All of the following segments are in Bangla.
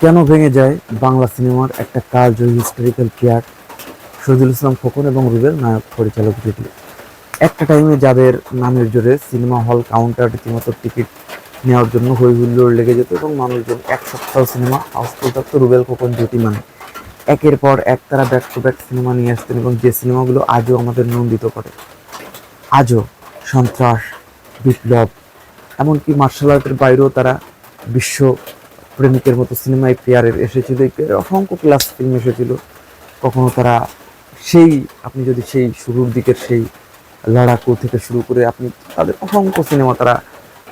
কেন ভেঙে যায় বাংলা সিনেমার একটা কাজ ওই হিস্টোরিক্যাল কেয়ার শহীদুল ইসলাম খোকন এবং রুবেল নায়ক পরিচালক জুটি। একটা টাইমে যাদের নামের জোরে সিনেমা হল কাউন্টার রীতিমতো টিকিট নেওয়ার জন্য হই হুল্লোড় লেগে যেত এবং মানুষজন এক সপ্তাহ সিনেমা হাউসফুল থাকতো রুবেল খোকন, জুটি মানে। একের পর এক তারা ব্যাক টু ব্যাক সিনেমা নিয়ে আসতেন এবং যে সিনেমাগুলো আজও আমাদের নন্দিত করে। আজও সন্ত্রাস, বিপ্লব, এমনকি মার্শাল আর্টের বাইরেও তারা বিশ্ব প্রেমিকের মতো সিনেমায় পেয়ারের এসেছিল অসংখ্য ক্লাস ফিল্ম এসেছিল। কখনো তারা সেই, আপনি যদি সেই শুরুর দিকের সেই লড়াকু থেকে শুরু করে আপনি তাদের অসংখ্য সিনেমা তারা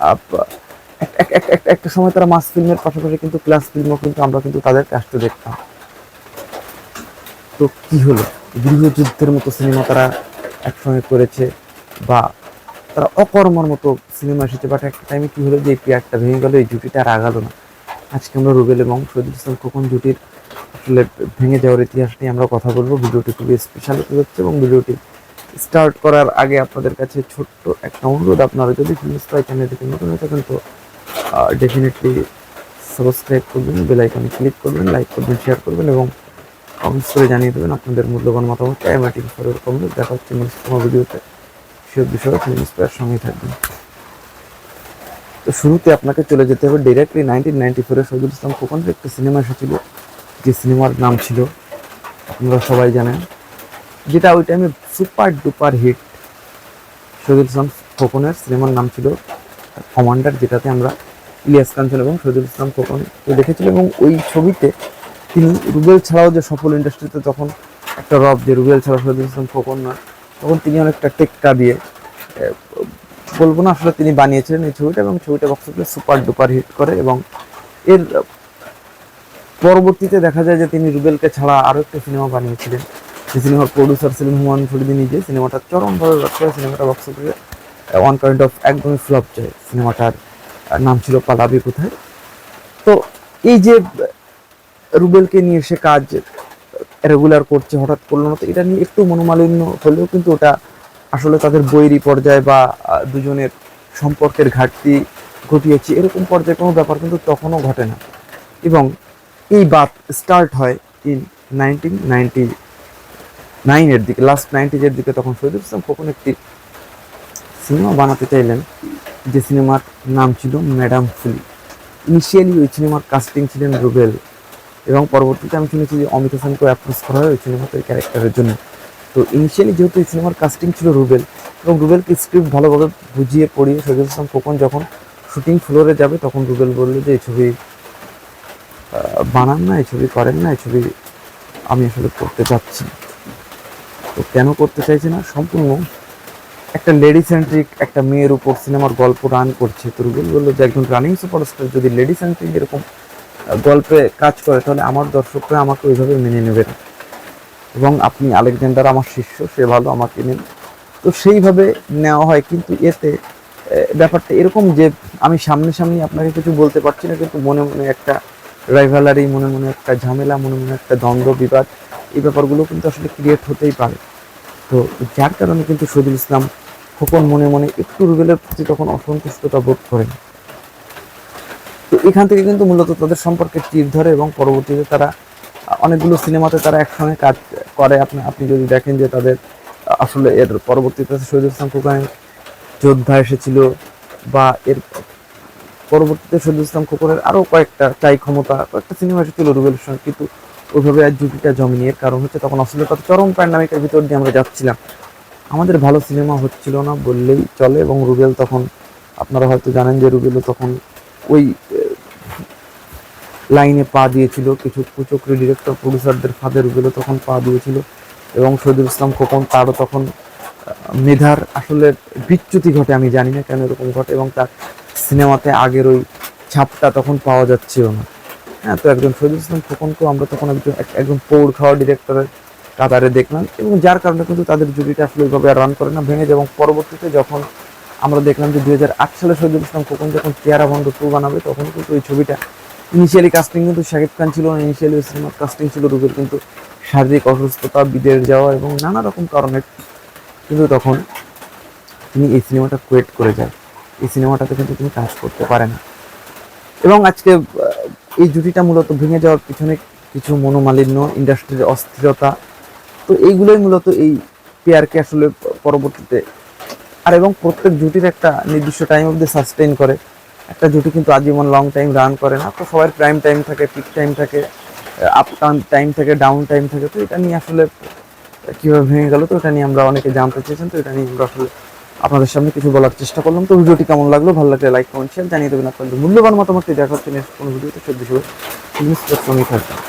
এক- এক- এক- এক- একটা সময় তারা মাস ফিল্মের পাশাপাশি কিন্তু ক্লাস ফিল্মও কিন্তু আমরা কিন্তু তাদের কাজটা দেখতাম। তো কি হলো? গৃহযুদ্ধের মতো সিনেমা তারা একসঙ্গে করেছে বা তারা অকর্মর মতো সিনেমা এসেছে বাট একটা টাইমে কী হলো যে এই পেয়ারটা ভেঙে গেল, এই জুটিটা আর আগালো না। আজকে আমরা রুবেল এবং শহীদুল ইসলাম খোকন জুটির আসলে ভেঙে যাওয়ার ইতিহাস নিয়ে আমরা কথা বলব। ভিডিওটি খুবই স্পেশাল হতে যাচ্ছে এবং ভিডিওটি স্টার্ট করার আগে আপনাদের কাছে ছোট্ট একটা অনুরোধ। আপনারা যদি ফিল্ম স্পাই চ্যানেলটিতে নতুন হয়ে থাকেন তো ডেফিনেটলি সাবস্ক্রাইব করবেন বেল আইকনে ক্লিক করবেন লাইক করবেন শেয়ার করবেন এবং কমেন্টস করে জানিয়ে দেবেন আপনাদের মূল্যবান মতামত। এমআইটি ফরের কমেন্ট দেখা হচ্ছে ভিডিওতে। সে বিষয়ে ফিল্ম স্পাইয়ের সঙ্গে থাকবেন। তো শুরুতে আপনাকে চলে যেতে হবে ডিরেক্টলি নাইনটিন নাইনটি ফোরে শহীদুল ইসলাম খোকনের একটা সিনেমা এসেছিল, যে সিনেমার নাম ছিল, আপনারা সবাই জানেন, যেটা ওই টাইমে super duper hit Shahidul Islam খোকনের সিনেমার নাম ছিল কমান্ডার যেটাতে আমরা ইলিয়াস কাঞ্চন এবং শহীদুল ইসলাম খোকনকে দেখেছিল এবং ওই ছবিতে তিনি রুবেল ছাড়াও যে সফল ইন্ডাস্ট্রিতে তখন একটা রব, যে রুবেল ছাড়া শহীদুল ইসলাম খোকন নয়, তখন তিনি অনেকটা টেক্কা দিয়ে বলব না আসলে তিনি বানিয়েছিলেন এই ছবিটা এবং ছবিটা বক্স অফিসে সুপার ডুপার হিট করে এবং এর পরবর্তীতে দেখা যায় যে তিনি রুবেলকে ছাড়া আরও একটা সিনেমা বানিয়েছিলেন। যে সিনেমার প্রডিউসার ছিলেন হুমায়ুন ফরিদি নিজে সিনেমাটা চরমভাবে ব্যর্থ হয় সিনেমাটা বক্স অফিসে ওয়ান কাইন্ড অফ একদমই ফ্লপ যায়। সিনেমাটার নাম ছিল পালাবি কোথায়? তো এই যে রুবেলকে নিয়ে সে কাজ রেগুলার করছে, হঠাৎ করল না, তো এটা নিয়ে একটু মনোমালিন্য হলেও কিন্তু ওটা আসলে তাদের বৈরী পর্যায়ে বা দুজনের সম্পর্কের ঘাটতি ঘটিয়েছি, এরকম পর্যায়ে কোনো ব্যাপার কিন্তু তখনও ঘটে না। এবং এই বাত স্টার্ট হয় ইন নাইনটিন নাইনটি নাইনের দিকে লাস্ট নাইনটিজের দিকে তখন শহীদুল ইসলাম খোকন একটি সিনেমা বানাতে চাইলেন, যে সিনেমার নাম ছিল ম্যাডাম ফুলি ইনিশিয়ালি ওই সিনেমার কাস্টিং ছিলেন রুবেল এবং পরবর্তীতে আমি শুনেছি যে অমিত হাসানকে অ্যাপ্রোচ করা হয় ওই সিনেমাতে ক্যারেক্টারের জন্য। তো ইনিশিয়ালি যেহেতু এই সিনেমার কাস্টিং ছিল রুবেল, এবং রুবেলকে স্ক্রিপ্ট ভালোভাবে বুঝিয়ে, পড়িয়ে শহীদুল ইসলাম খোকন যখন শুটিং ফ্লোরে যাবে, তখন রুবেল বলল যে, এই ছবি বানান না, এই ছবি করেন না, এই ছবি আমি আসলে করতে চাচ্ছি তো কেন করতে চাইছি না? সম্পূর্ণ একটা লেডি সেন্ট্রিক একটা মেয়ের উপর সিনেমার গল্প রান করছে। তো রুবেল বলল যে, একজন রানিং সুপারস্টার যদি লেডি সেন্ট্রিক এরকম গল্পে কাজ করে, তাহলে আমার দর্শকরা আমাকে ওইভাবে মেনে নেবে না। এবং আপনি আলেকজান্ডার আমার শিষ্য, সে ভালো আমাকে নেন তো সেইভাবে নেওয়া হয়, কিন্তু এতে ব্যাপারটা এরকম যে আমি সামনে সামনে আপনাকে কিছু বলতে পারছি না, কিন্তু মনে মনে একটা রাইভালারি মনে মনে একটা ঝামেলা, মনে মনে একটা দ্বন্দ্ব, বিবাদ, এই ব্যাপারগুলো কিন্তু আসলে ক্রিয়েট হতেই পারে। তো যার কারণে কিন্তু শহীদুল ইসলাম খোকন মনে মনে একটু রুবেলের প্রতি তখন অসন্তুষ্টতা বোধ করেন। তো এখান থেকে কিন্তু মূলত তাদের সম্পর্কে তীর ধরে এবং পরবর্তীতে তারা অনেকগুলো সিনেমাতে তারা একসঙ্গে কাজ করে। আপনি আপনি যদি দেখেন যে তাদের আসলে এর পরবর্তীতে শহীদুল ইসলাম খোকনের যোদ্ধা এসেছিল বা এর পরবর্তীতে শহীদুল ইসলাম খোকনের আরও কয়েকটা চাই ক্ষমতা, কয়েকটা সিনেমা এসেছিল রুবেলের সঙ্গে কিন্তু ওইভাবে আর জুটিটা জমেনি। এর কারণ হচ্ছে তখন অশ্লীলতা চরম প্যান্ডামিকের ভিতর দিয়ে আমরা যাচ্ছিলাম। আমাদের ভালো সিনেমা হচ্ছিল না বললেই চলে এবং রুবেল তখন, আপনারা হয়তো জানেন যে রুবেলও তখন ওই লাইনে পা দিয়েছিল। কিছু কুচক্রি ডিরেক্টর প্রডিউসারদের ফাঁদে তখন পা দিয়েছিল এবং শহীদুল ইসলাম খোকন তারও তখন মেধার আসলে বিচ্যুতি ঘটে, আমি জানি না কেন এরকম ঘটে এবং তার সিনেমাতে আগের ওই ছাপটা তখন পাওয়া যাচ্ছিল না। হ্যাঁ তো একজন শহীদুল ইসলাম খোকনকেও আমরা তখন একজন, এক- একজন পৌর খাওয়া ডিরেক্টরের কাতারে দেখলাম এবং যার কারণে কিন্তু তাদের জুটিটা আসলে ওইভাবে আর রান করে না, ভেঙে যায় এবং পরবর্তীতে যখন আমরা দেখলাম যে দু হাজার আট সালে শহীদুল ইসলাম খোকন যখন চেয়ারা বন্ধ টু বানাবে, তখন কিন্তু ওই ছবিটা ইনিশিয়ালি কাস্টিং কিন্তু শাকিব খান ছিল না ইনিশিয়ালি সিনেমার কাস্টিং ছিল, রুবেল কিন্তু শারীরিক অসুস্থতা, বিদেশ যাওয়া এবং নানা রকম কারণে কিন্তু তখন তিনি এই সিনেমাটা কোয়েট করে যায় এই সিনেমাটাতে কিন্তু তিনি কাজ করতে পারে না। এবং আজকে এই জুটিটা মূলত ভেঙে যাওয়ার পিছনে কিছু মনোমালিন্য ইন্ডাস্ট্রির অস্থিরতা, তো এইগুলোই মূলত এই পেয়ারকে আসলে পরবর্তীতে আর এবং প্রত্যেক জুটির একটা নির্দিষ্ট টাইম অবধি সাস্টেইন করে। একটা জুটি কিন্তু আজীবন লং টাইম রান করে না। তো সবার প্রাইম টাইম থাকে পিক টাইম থাকে আপ টাইম থাকে ডাউন টাইম থাকে। তো এটা নিয়ে আসলে কীভাবে ভেঙে গেল, তো এটা নিয়ে আমরা অনেকে জানতে চেয়েছেন। তো এটা নিয়ে আমরা আসলে আপনাদের সামনে কিছু বলার চেষ্টা করলাম। তো ভিডিওটি কেমন লাগল? ভালো লাগলে লাইক কমেন্ট শেয়ার জানিয়ে দেবেন আপনাদের মূল্যবান মতামত দেখা হচ্ছে নেক্সট কোনো ভিডিওতে সব বিষয়ে থাকবেন